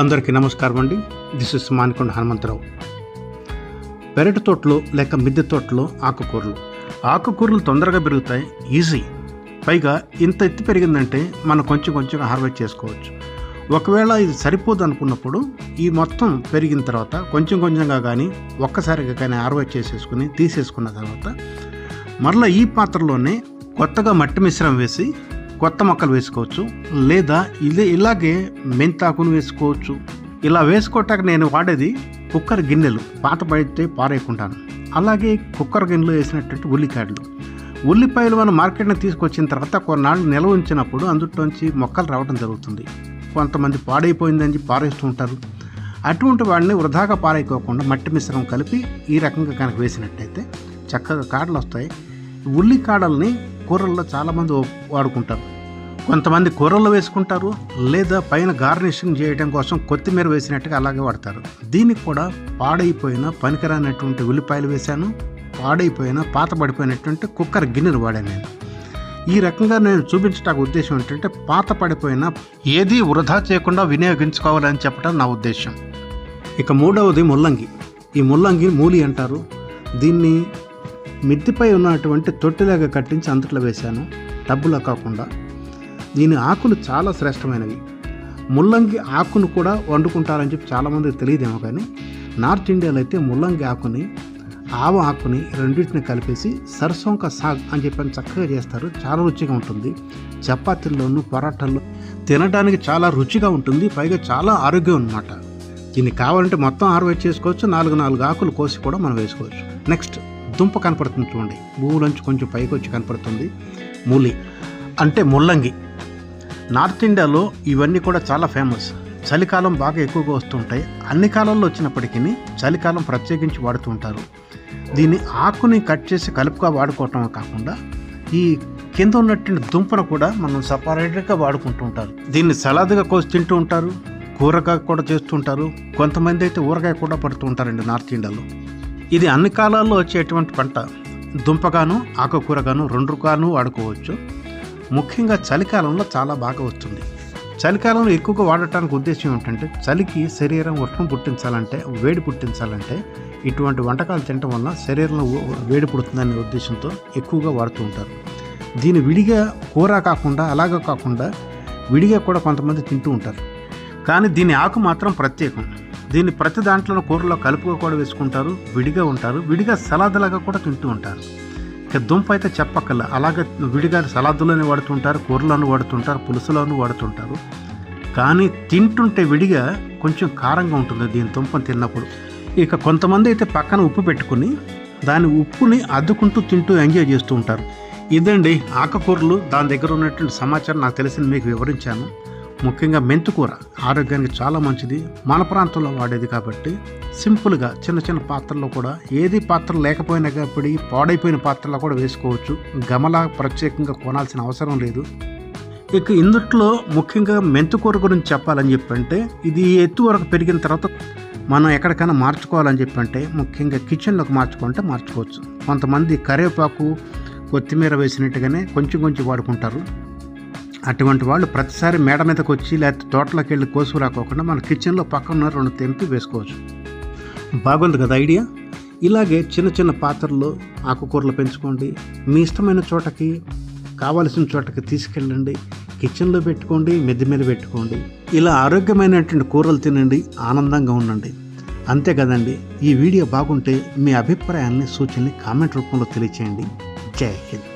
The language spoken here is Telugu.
అందరికీ నమస్కారం అండి. This is Manikonda Hanumantharao. పెరటి తోటలో లేక మిద్దె తోటలో ఆకుకూరలు. ఆకుకూరలు తొందరగా పెరుగుతాయి ఈజీ పైగా ఇంత ఎత్తి పెరిగిందంటే మనం కొంచెం కొంచెం హార్వెస్ట్ చేసుకోవచ్చు. ఒకవేళ ఇది సరిపోదు అనుకున్నప్పుడు ఈ మొత్తం పెరిగిన తర్వాత కొంచెం కొంచెంగా కానీ ఒక్కసారిగా కానీ హార్వెస్ట్ చేసేసుకుని తీసేసుకున్న తర్వాత మరలా ఈ పాత్రలోనే కొత్తగా మట్టి మిశ్రమం వేసి కొత్త మొక్కలు వేసుకోవచ్చు లేదా ఇదే ఇలాగే మెంతాకును వేసుకోవచ్చు. ఇలా వేసుకోవటానికి నేను వాడేది కుక్కర్ గిన్నెలు పాత పడితే పారేయకుంటాను అలాగే కుక్కర్ గిన్నెలు వేసినటువంటి ఉల్లికాయలు ఉల్లిపాయలు మనం మార్కెట్ని తీసుకొచ్చిన తర్వాత కొన్నాళ్ళు నిల్వ ఉంచినప్పుడు అందులోంచి మొక్కలు రావడం జరుగుతుంది. కొంతమంది పాడైపోయిందని చెప్పి పారేస్తూ ఉంటారు. అటువంటి వాడిని వృధాగా పారైపోకుండా మట్టి మిశ్రమం కలిపి ఈ రకంగా కనుక వేసినట్టయితే చక్కగా కాడలు వస్తాయి ఉల్లి కాడల్ని కూరల్లో చాలామంది వాడుకుంటారు. కొంతమంది కూరల్లో వేసుకుంటారు లేదా పైన గార్నిషింగ్ చేయడం కోసం కొత్తిమీర వేసినట్టుగా అలాగే వాడతారు. దీనికి కూడా పాడైపోయిన పనికిరానటువంటి ఉల్లిపాయలు వేశాను పాడైపోయిన పాత పడిపోయినటువంటి కుక్కర్ గిన్నెలు వాడాను నేను. ఈ రకంగా నేను చూపించడానికి ఉద్దేశం ఏంటంటే పాత పడిపోయిన ఏది వృధా చేయకుండా వినియోగించుకోవాలని చెప్పడం నా ఉద్దేశం. ఇక మూడవది ముల్లంగి. ఈ ముల్లంగి మూలి అంటారు. దీన్ని మిద్దిపై ఉన్నటువంటి తొట్టిలాగా కట్టించి అందుట్లో వేశాను. డబ్బులా కాకుండా. దీని ఆకులు చాలా శ్రేష్టమైనవి. ముల్లంగి ఆకును కూడా వండుకుంటారని చెప్పి చాలామందికి తెలియదేమో కానీ నార్త్ ఇండియాలో అయితే ముల్లంగి ఆకుని ఆవ ఆకుని రెండింటిని కలిపేసి సరసోంక సాగ్ అని చెప్పని చక్కగా చేస్తారు. చాలా రుచిగా ఉంటుంది. చపాతీల్లోనూ పరాటాల్లో తినడానికి చాలా రుచిగా ఉంటుంది. పైగా చాలా ఆరోగ్యం అనమాట దీన్ని కావాలంటే మొత్తం హార్వెస్ట్ చేసుకోవచ్చు. నాలుగు నాలుగు ఆకులు కోసి కూడా మనం వేసుకోవచ్చు. నెక్స్ట్. దుంప కనపడుతుంది చూడండి. భూమిలోంచి కొంచెం పైకి వచ్చి కనపడుతుంది. మూలి అంటే ముల్లంగి. నార్త్ ఇండియాలో ఇవన్నీ కూడా చాలా ఫేమస్. చలికాలం బాగా ఎక్కువగా వస్తుంటాయి. అన్ని కాలాల్లో వచ్చినప్పటికీ చలికాలం ప్రత్యేకించి వాడుతూ ఉంటారు. దీన్ని ఆకుని కట్ చేసి కలుపుగా వాడుకోవటం కాకుండా ఈ కింద ఉన్నటువంటి దుంపను కూడా మనం సపరేట్గా వాడుకుంటూ ఉంటారు. దీన్ని సలాద్గా కోసి తింటూ ఉంటారు. కూరగా కూడా చేస్తుంటారు కొంతమంది అయితే ఊరగాయ కూడా పడుతూ ఉంటారండి నార్త్ ఇండియాలో. ఇది అన్ని కాలాల్లో వచ్చేటువంటి పంట. దుంపగాను ఆకుకూరగాను రెండుగాను వాడుకోవచ్చు. ముఖ్యంగా చలికాలంలో చాలా బాగా వస్తుంది. చలికాలంలో ఎక్కువగా వాడటానికి ఉద్దేశం ఏంటంటే చలికి శరీరం ఉష్ణం పుట్టించాలంటే వేడి పుట్టించాలంటే ఇటువంటి వంటకాలు తినడం వల్ల శరీరంలో వేడి పుడుతుందనే ఉద్దేశంతో ఎక్కువగా వాడుతూ ఉంటారు. దీని విడిగా కూర కాకుండా అలాగే కాకుండా విడిగా కూడా కొంతమంది తింటూ ఉంటారు. కానీ దీని ఆకు మాత్రం ప్రత్యేకం. దీన్ని ప్రతి దాంట్లో కూరలో కలుపుగా కూడా వేసుకుంటారు విడిగా ఉంటారు. విడిగా సలాదలాగా కూడా తింటూ ఉంటారు. ఇక దుంప అయితే చెప్పక్కల అలాగే విడిగా సలాదులోనే వాడుతుంటారు కూరలోనూ వాడుతుంటారు పులుసులోనూ వాడుతుంటారు. కానీ తింటుంటే విడిగా కొంచెం కారంగా ఉంటుంది దీని దుంపను తిన్నప్పుడు. ఇక కొంతమంది అయితే పక్కన ఉప్పు పెట్టుకుని దాని ఉప్పుని అద్దుకుంటూ తింటూ ఎంజాయ్ చేస్తూ ఉంటారు. ఇదండి ఆకుకూరలు. దాని దగ్గర ఉన్నటువంటి సమాచారం నాకు తెలిసింది మీకు వివరించాను. ముఖ్యంగా మెంతుకూర ఆరోగ్యానికి చాలా మంచిది. మన ప్రాంతంలో వాడేది కాబట్టి సింపుల్గా చిన్న చిన్న పాత్రల్లో కూడా ఏది పాత్ర లేకపోయినా కాబట్టి పాడైపోయిన పాత్రలో కూడా వేసుకోవచ్చు. గమలా ప్రత్యేకంగా కొనాల్సిన అవసరం లేదు. ఇక ఇందుట్లో ముఖ్యంగా మెంతుకూర గురించి చెప్పాలని చెప్పంటే ఇది ఎత్తు వరకు పెరిగిన తర్వాత మనం ఎక్కడికైనా మార్చుకోవాలని చెప్పంటే ముఖ్యంగా కిచెన్లోకి మార్చుకుంటే మార్చుకోవచ్చు. కొంతమంది కరివేపాకు కొత్తిమీర వేసినట్టుగానే కొంచెం కొంచెం వాడుకుంటారు. అటువంటి వాళ్ళు ప్రతిసారి మేడ మీదకి వచ్చి లేకపోతే తోటలోకి వెళ్ళి కోసుకు రాకోకుండా మన కిచెన్లో పక్కన రెండు తెంపి వేసుకోవచ్చు. బాగుంది కదా ఐడియా? ఇలాగే చిన్న చిన్న పాత్రల్లో ఆకుకూరలు పెంచుకోండి. మీ ఇష్టమైన చోటకి కావలసిన చోటకి తీసుకెళ్ళండి. కిచెన్లో పెట్టుకోండి మెద్ది మీద పెట్టుకోండి. ఇలా ఆరోగ్యమైనటువంటి కూరలు తినండి ఆనందంగా ఉండండి. అంతే కదండి? ఈ వీడియో బాగుంటే మీ అభిప్రాయాన్ని సూచనని కామెంట్ రూపంలో తెలియచేయండి. జై హింద్.